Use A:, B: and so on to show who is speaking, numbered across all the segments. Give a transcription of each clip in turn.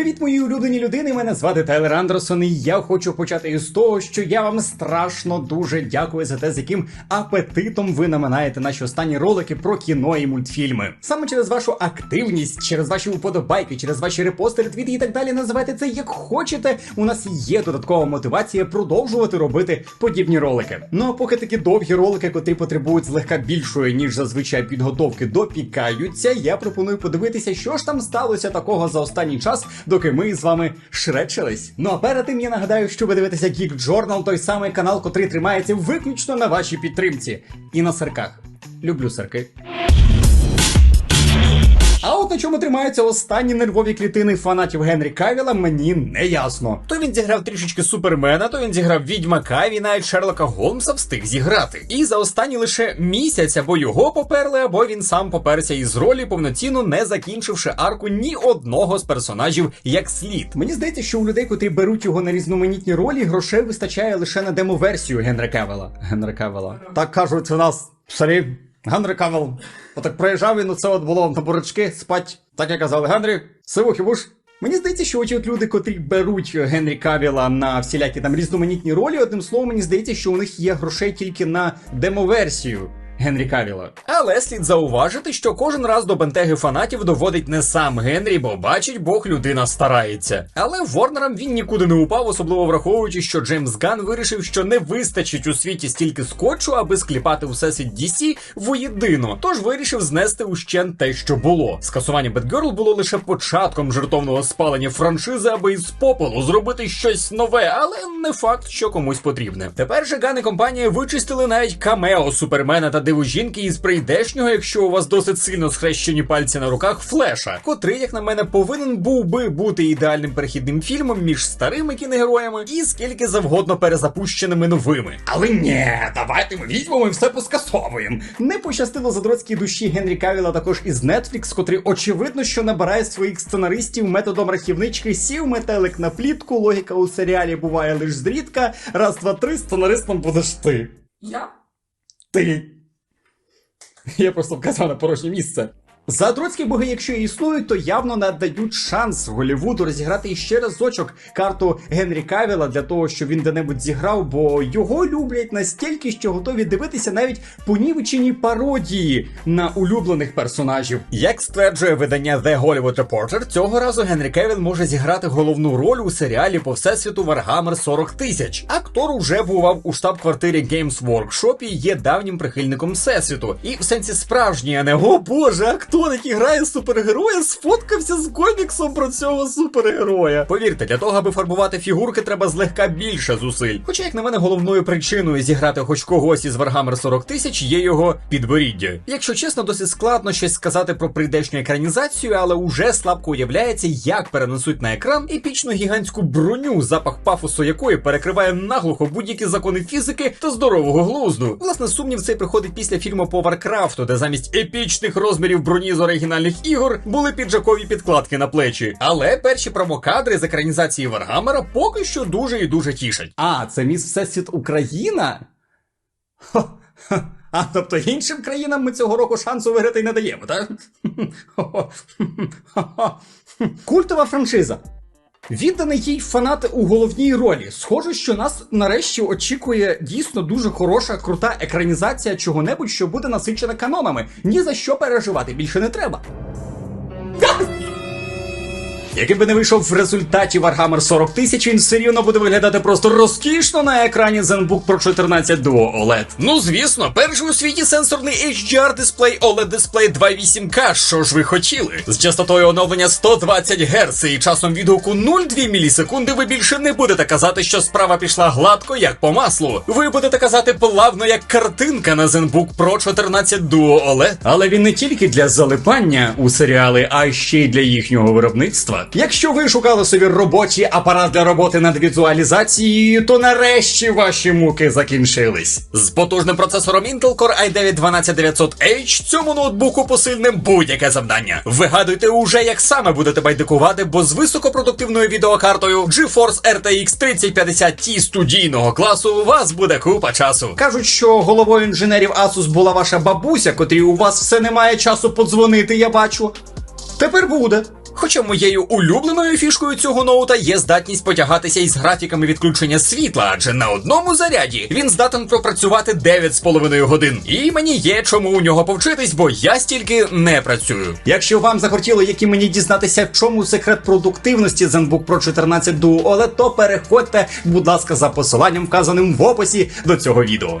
A: Привіт, мої улюблені людини! Мене звати Тайлер Андерсон, і я хочу почати із того, що я вам страшно дуже дякую за те, з яким апетитом ви наминаєте наші останні ролики про кіно і мультфільми. Саме через вашу активність, через ваші уподобайки, через ваші репости, ретвіти і так далі. Називайте це як хочете. У нас є додаткова мотивація продовжувати робити подібні ролики. Ну а поки такі довгі ролики, котрі потребують злегка більшої ніж зазвичай підготовки, допікаються, я пропоную подивитися, що ж там сталося такого за останній час, доки ми з вами шречились. Ну а перед тим я нагадаю, що ви дивитеся Geek Journal, той самий канал, котрий тримається виключно на вашій підтримці і на сирках. Люблю сирки. А от на чому тримаються останні нервові клітини фанатів Генрі Кавіла, мені не ясно. То він зіграв трішечки супермена, то він зіграв відьмака, і навіть Шерлока Голмса встиг зіграти. І за останні лише місяць або його поперли, або він сам поперся із ролі, повноцінно не закінчивши арку ні одного з персонажів як слід. Мені здається, що у людей, котрі беруть його на різноманітні ролі, грошей вистачає лише на демо-версію Генрі Кавіла. Генрі Кавіла. Так кажуть у нас селі. Генрі Кавел. Отак проїжджав він, оце от було на борочки спать. Так як казали, Генрі, сивухи буш. Мені здається, що оті от люди, котрі беруть Генрі Кавіла на всілякі там різноманітні ролі, одним словом, мені здається, що у них є грошей тільки на демо-версію. Генрі Кавіла. Але слід зауважити, що кожен раз до бентеги фанатів доводить не сам Генрі, бо бачить Бог людина старається. Але Ворнерам він нікуди не упав, особливо враховуючи, що Джеймс Ган вирішив, що не вистачить у світі стільки скотчу, аби скліпати всесвіт DC воєдино. Тож вирішив знести ущен те, що було. Скасування Бетгерл було лише початком жертовного спалення франшизи, аби із попелу зробити щось нове, але не факт, що комусь потрібне. Тепер же Ган і компанія вичистили навіть камео Супермена та диву жінки із прийдешнього, якщо у вас досить сильно схрещені пальці на руках, флеша, котрий, як на мене, повинен був би бути ідеальним перехідним фільмом між старими кіногероями і скільки завгодно перезапущеними новими. Але ні, давайте ми візьмемо і все поскасовуємо. Не пощастило задроцькій душі Генрі Кавіла також із Netflix, котрий очевидно, що набирає своїх сценаристів методом рахівнички, сів метелик на плітку. Логіка у серіалі буває лише зрідка. Раз, два, три, сценаристом будеш ти.
B: Я?
A: Ти. Я просто вказав на порожнє місце. Задроцькі боги, якщо існують, то явно надають шанс Голівуду розіграти іще разочок карту Генрі Кавіла для того, щоб він де-небудь зіграв, бо його люблять настільки, що готові дивитися навіть понівечені пародії на улюблених персонажів. Як стверджує видання The Hollywood Reporter, цього разу Генрі Кевіл може зіграти головну роль у серіалі по всесвіту Warhammer 40 тисяч. Актор уже бував у штаб-квартирі Games Workshop і є давнім прихильником всесвіту. І в сенсі справжній, а не о боже, актор, який грає супергероя, сфоткався з коміксом про цього супергероя. Повірте, для того, аби фарбувати фігурки, треба злегка більше зусиль. Хоча, як на мене, головною причиною зіграти хоч когось із Warhammer 40 тисяч є його підборіддя. Якщо чесно, досить складно щось сказати про прийдешню екранізацію, але уже слабко уявляється, як перенесуть на екран епічну гігантську броню, запах пафосу якої перекриває наглухо будь-які закони фізики та здорового глузду. Власне, сумнів цей приходить після фільму по Варкрафту, де замість епічних розмірів броні з оригінальних ігор були піджакові підкладки на плечі. Але перші промокадри з екранізації Варгамера поки що дуже і дуже тішать. А, це міс Всесвіт Україна? А тобто іншим країнам ми цього року шансу виграти й не даємо, так? Культова франшиза. Відданий їй фанати у головній ролі. Схоже, що нас нарешті очікує дійсно дуже хороша, крута екранізація чого-небудь, що буде насичена канонами. Ні за що переживати більше не треба. Який би не вийшов в результаті Warhammer 40 тисяч, він все рівно буде виглядати просто розкішно на екрані ZenBook Pro 14 Duo OLED. Ну звісно, перший у світі сенсорний HDR дисплей OLED дисплей 2.8K, що ж ви хотіли? З частотою оновлення 120 Гц і часом відгуку 0,2 мілісекунди ви більше не будете казати, що справа пішла гладко, як по маслу. Ви будете казати плавно, як картинка на ZenBook Pro 14 Duo OLED. Але він не тільки для залипання у серіали, а ще й для їхнього виробництва. Якщо ви шукали собі робочий апарат для роботи над візуалізацією, то нарешті ваші муки закінчились. З потужним процесором Intel Core i9 12900H цьому ноутбуку посильним будь-яке завдання. Вигадуйте уже, як саме будете байдикувати, бо з високопродуктивною відеокартою GeForce RTX 3050 Ti студійного класу у вас буде купа часу. Кажуть, що головою інженерів Asus була ваша бабуся, котрій у вас все немає часу подзвонити, я бачу. Тепер буде. Хоча моєю улюбленою фішкою цього ноута є здатність потягатися із графіками відключення світла, адже на одному заряді він здатен пропрацювати 9,5 годин. І мені є чому у нього повчитись, бо я стільки не працюю. Якщо вам захотіло, які мені дізнатися, в чому секрет продуктивності ZenBook Pro 14 Duo OLED, то переходьте, будь ласка, за посиланням, вказаним в описі до цього відео.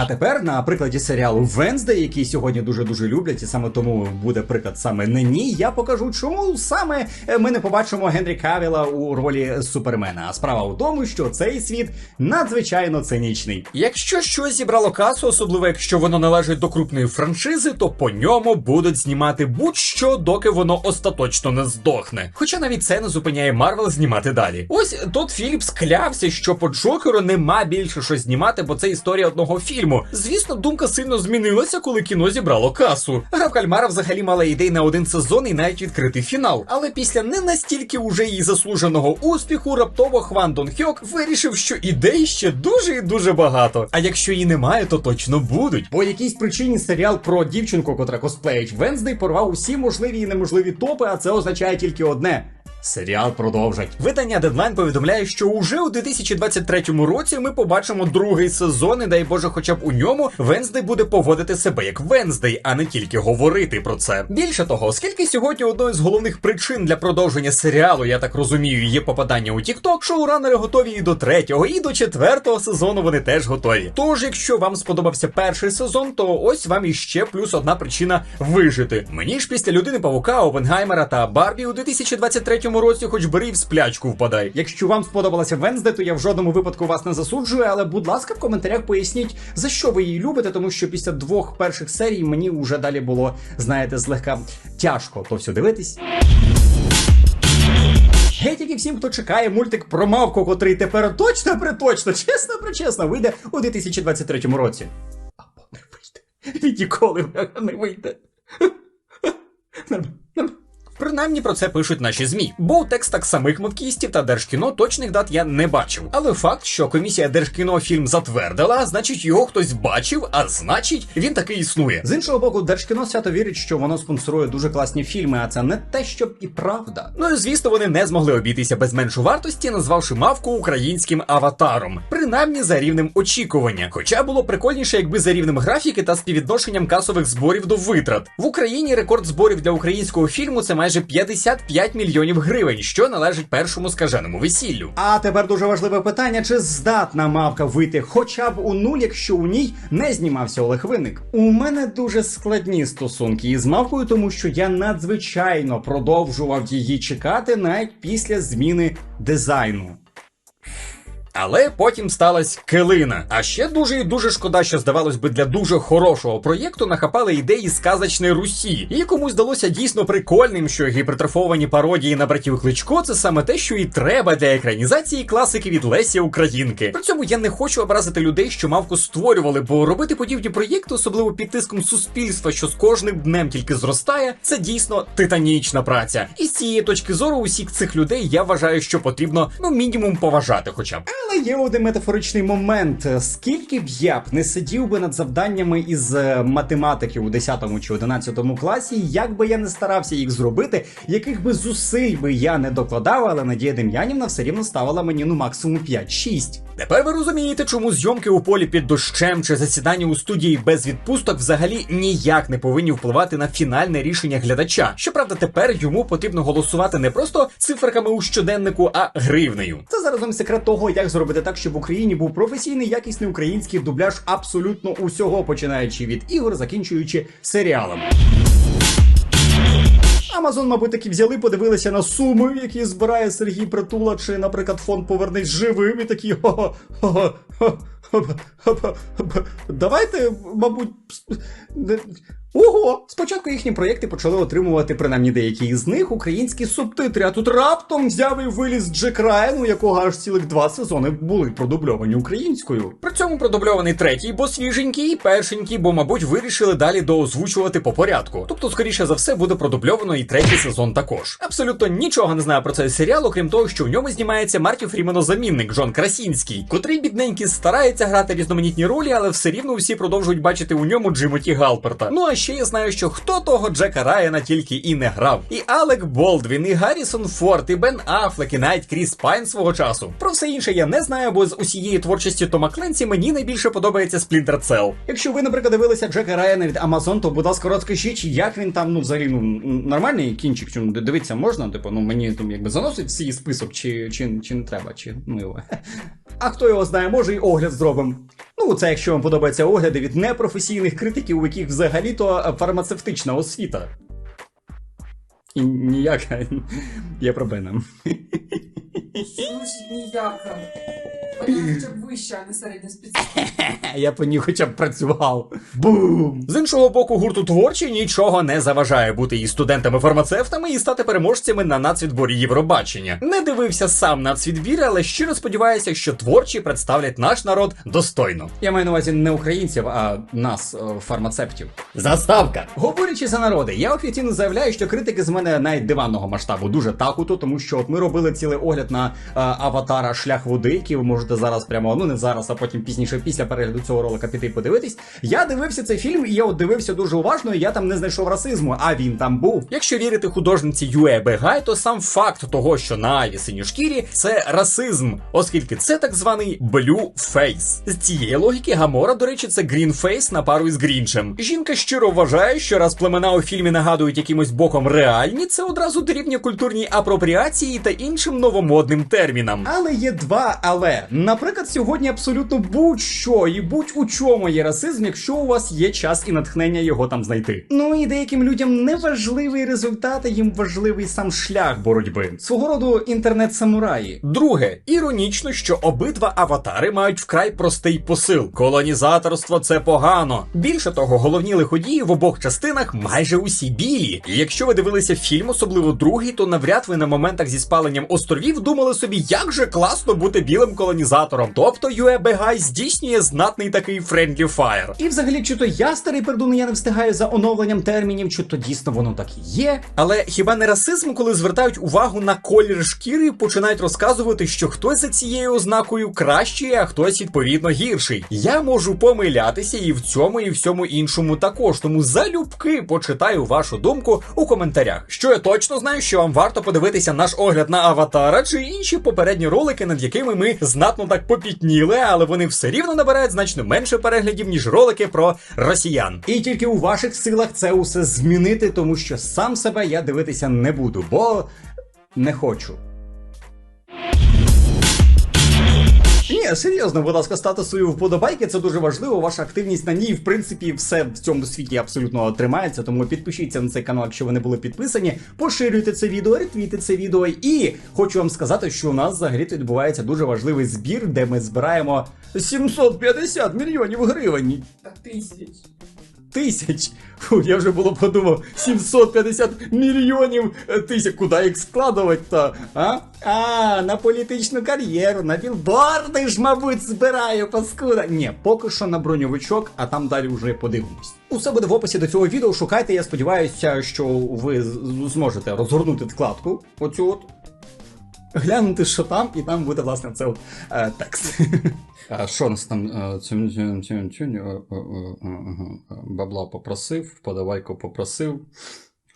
A: А тепер на прикладі серіалу Венздей, який сьогодні дуже дуже люблять, і саме тому буде приклад саме нині. Я покажу, чому саме е, ми не побачимо Генрі Кавіла у ролі Супермена. А справа у тому, що цей світ надзвичайно цинічний. Якщо щось зібрало касу, особливо якщо воно належить до крупної франшизи, то по ньому будуть знімати будь-що, доки воно остаточно не здохне. Хоча навіть це не зупиняє Марвел знімати далі. Ось тут Філіпс клявся, що по Джокеру нема більше що знімати, бо це історія одного фільму. Звісно, думка сильно змінилася, коли кіно зібрало касу. Гра в кальмара взагалі мала ідей на один сезон і навіть відкритий фінал. Але після не настільки уже її заслуженого успіху, раптово Хван Дон Хьок вирішив, що ідей ще дуже і дуже багато. А якщо її немає, то точно будуть. По якійсь причині серіал про дівчинку, котра косплеїть Венздей, порвав усі можливі і неможливі топи, а це означає тільки одне. Серіал продовжать. Видання Deadline повідомляє, що уже у 2023 році ми побачимо другий сезон, і дай Боже, хоча б у ньому Венздей буде поводити себе як Венздей, а не тільки говорити про це. Більше того, оскільки сьогодні одною з головних причин для продовження серіалу, я так розумію, є попадання у TikTok, шоуранери готові і до третього, і до четвертого сезону вони теж готові. Тож, якщо вам сподобався перший сезон, то ось вам іще плюс одна причина вижити. Мені ж після людини Павука, Опенгаймера та Барбі у 2023 році, хоч бери в сплячку впадай. Якщо вам сподобалася Венсде, то я в жодному випадку вас не засуджую, але будь ласка, в коментарях поясніть, за що ви її любите, тому що після двох перших серій мені вже далі було, знаєте, злегка тяжко то все дивитись. Геть тільки всім, хто чекає мультик про мавку, котрий тепер точно приточно, чесно причесно, вийде у 2023 році. Або не вийде. Він ніколи не вийде. Принаймні про це пишуть наші змі, бо у текстах самих мовкістів та держкіно точних дат я не бачив. Але факт, що комісія Держкіно фільм затвердила, значить його хтось бачив, а значить він таки існує. З іншого боку, Держкіно свято вірить, що воно спонсорує дуже класні фільми, а це не те, щоб і правда. Ну і звісно, вони не змогли обійтися без меншу вартості, назвавши мавку українським аватаром, принаймні за рівнем очікування. Хоча було прикольніше, якби за рівнем графіки та співвідношенням касових зборів до витрат. В Україні рекорд зборів для українського фільму це майже 55 мільйонів гривень, що належить першому скаженому весіллю. А тепер дуже важливе питання: чи здатна мавка вийти хоча б у нуль, якщо у ній не знімався Олег Винник? У мене дуже складні стосунки із мавкою, тому що я надзвичайно продовжував її чекати навіть після зміни дизайну. Але потім сталася килина. А ще дуже і дуже шкода, що здавалось би для дуже хорошого проєкту нахапали ідеї сказочної Русі. І комусь здалося дійсно прикольним, що гіпертрофовані пародії на братів Кличко це саме те, що і треба для екранізації класики від Лесі Українки. При цьому я не хочу образити людей, що мавку створювали, бо робити подібні проєкти, особливо під тиском суспільства, що з кожним днем тільки зростає, це дійсно титанічна праця. І з цієї точки зору усіх цих людей я вважаю, що потрібно ну мінімум поважати, хоча б. Але є один метафоричний момент. Скільки б я б не сидів би над завданнями із е, математики у 10 чи 11 класі, як би я не старався їх зробити, яких би зусиль би я не докладав, але Надія Дем'янівна все рівно ставила мені ну максимум 5-6. Тепер ви розумієте, чому зйомки у полі під дощем чи засідання у студії без відпусток взагалі ніяк не повинні впливати на фінальне рішення глядача. Щоправда, тепер йому потрібно голосувати не просто циферками у щоденнику, а гривнею. Це заразом секрет того, як зробити так, щоб в Україні був професійний якісний український дубляж абсолютно усього, починаючи від ігор, закінчуючи серіалами. Амазон, мабуть, таки взяли, подивилися на суми, які збирає Сергій Притула, чи, наприклад, фонд Повернись живим і такі. «Хо-хо-хо-хо, хо-хо-хо-хо, Давайте, мабуть. Ого! Спочатку їхні проєкти почали отримувати, принаймні деякі із них, українські субтитри, а тут раптом взяв і виліз Джек Райан, у якого аж цілих два сезони були продубльовані українською. При цьому продубльований третій, бо свіженький, і першенький, бо, мабуть, вирішили далі доозвучувати по порядку. Тобто, скоріше за все, буде продубльовано і третій сезон також. Абсолютно нічого не знаю про цей серіал, окрім того, що в ньому знімається Марті Фрімено замінник Джон Красінський, котрий бідненький старається грати різноманітні ролі, але все рівно всі продовжують бачити у ньому Джимоті Галперта. Ну а ще я знаю, що хто того Джека Райана тільки і не грав. І Алек Болдвін, і Гаррісон Форд, і Бен Аффлек, і навіть Кріс Пайн свого часу. Про все інше я не знаю, бо з усієї творчості Тома Кленсі мені найбільше подобається Splinter Cell. Якщо ви, наприклад, дивилися Джека Райана від Amazon, то будь ласка, розкажіть, як він там, ну, взагалі, ну, нормальний кінчик, чи ну, дивитися можна, типу, ну мені там якби заносить в свій список, чи, чи, чи не треба, чи ну його. А хто його знає, може і огляд зробимо. Ну, це якщо вам подобаються огляди від непрофесійних критиків, у яких взагалі-то фармацевтична освіта. І ніяка Я проблема.
B: Слушай, ніяка. Хоча б вища, а не середня спеціальність.
A: Я по ній хоча б працював. Бум! З іншого боку, гурту творчі нічого не заважає бути і студентами-фармацевтами і стати переможцями на нацвідборі Євробачення. Не дивився сам нацвідбір, але щиро сподіваюся, що творчі представлять наш народ достойно. Я маю на увазі не українців, а нас, е, фармацевтів. Заставка! Говорячи за народи, я офіційно заявляю, що критики з мене навіть диванного масштабу дуже такуто, тому що от ми робили цілий огляд на е, аватара шлях води, який ви можете зараз прямо, ну не зараз, а потім пізніше, після перегляду цього ролика піти подивитись. Я дивився цей фільм, і я от дивився дуже уважно, і я там не знайшов расизму, а він там був. Якщо вірити художниці Юе Бегай, то сам факт того, що на Аві синьошкірі, це расизм, оскільки це так званий blue face. З цієї логіки Гамора, до речі, це face на пару із Грінчем. Жінка щиро вважає, що раз племена у фільмі нагадують якимось боком реальні, це одразу дорівнює культурній апропріації та іншим новомодним термінам. Але є два але. Наприклад, сьогодні абсолютно будь-що і будь у чому є расизм, якщо у вас є час і натхнення його там знайти. Ну і деяким людям не важливий результат, а їм важливий сам шлях боротьби. Свого роду інтернет-самураї. Друге, іронічно, що обидва аватари мають вкрай простий посил: колонізаторство це погано. Більше того, головні лиходії в обох частинах майже усі білі. І якщо ви дивилися фільм, особливо другий, то навряд ви на моментах зі спаленням островів думали собі, як же класно бути білим колонізатором. Тобто Юе Бегай здійснює знатний такий friendly fire. І взагалі, чи то я старий пердун, я не встигаю за оновленням термінів, чи то дійсно воно так і є. Але хіба не расизм, коли звертають увагу на колір шкіри, і починають розказувати, що хтось за цією ознакою кращий, а хтось відповідно гірший. Я можу помилятися і в цьому, і в всьому іншому також. Тому залюбки почитаю вашу думку у коментарях. Що я точно знаю, що вам варто подивитися наш огляд на аватара чи інші попередні ролики, над якими ми знатно так попітніли, але вони все рівно набирають значно менше переглядів, ніж ролики про росіян. І тільки у ваших силах це усе змінити, тому що сам себе я дивитися не буду, бо не хочу. Ні, серйозно, будь ласка, статусу свої вподобайки, це дуже важливо. Ваша активність на ній, в принципі, все в цьому світі абсолютно тримається. Тому підпишіться на цей канал, якщо ви не були підписані. Поширюйте це відео, ретвійте це відео. І хочу вам сказати, що у нас взагалі відбувається дуже важливий збір, де ми збираємо 750 мільйонів гривень.
B: Та тисяч.
A: Тисяч. Фу, я вже було подумав, 750 мільйонів е, тисяч. Куди їх складувати то? А? А, на політичну кар'єру, на білборди ж, мабуть, збираю, паскуда. Ні, поки що на броньовичок, а там далі вже подивимось. Усе буде в описі до цього відео. Шукайте, я сподіваюся, що ви зможете розгорнути вкладку. Оцю от. Глянути, що там, і там буде, власне, це от е, текст. А що нас там бабла попросив, подавайку попросив.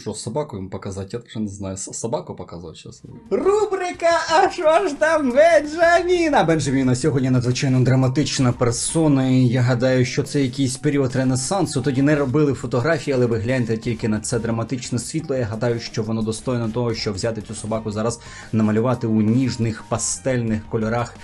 A: Що собаку йому показати? Я вже не знаю. Собаку показувати зараз. Рубрика А що ж там Бенджаміна? Бенджаміна сьогодні надзвичайно драматична персона. І я гадаю, що це якийсь період ренесансу. Тоді не робили фотографії, але ви гляньте тільки на це драматичне світло. Я гадаю, що воно достойно того, щоб взяти цю собаку зараз, намалювати у ніжних пастельних кольорах.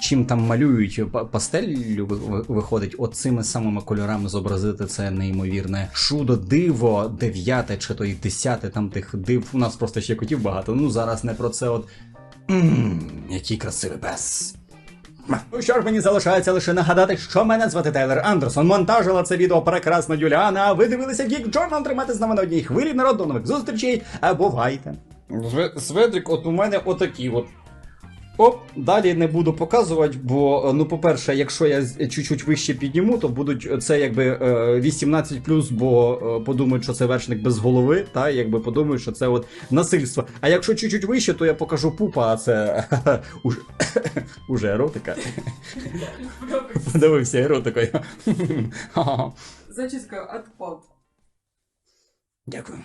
A: Чим там малюють па- пастеллю ви- ви- виходить, оцими самими кольорами зобразити це неймовірне чудо, диво, дев'яте чи то й десяте, там тих див. У нас просто ще котів багато. Ну зараз не про це. От Ммм, який красивий пес. Ну що ж мені залишається лише нагадати, що мене звати Тайлер Андерсон. Монтажила це відео прекрасна Юліана. А ви дивилися Geek Journal, тримайте з нами на одній хвилі народ. До нових зустрічей. А бувайте. Сведрик, от у мене отакі от. Оп, далі не буду показувати, бо, е, ну, по-перше, якщо я чуть-чуть вище підніму, то будуть е, це якби е, 18 бо е, подумають, що це вершник без голови, та якби подумають, що це от насильство. А якщо чуть-чуть вище, то я покажу пупа, а це уже, уже еротика. Подивився еротикою.
B: Зачіска отпад.
A: Дякую.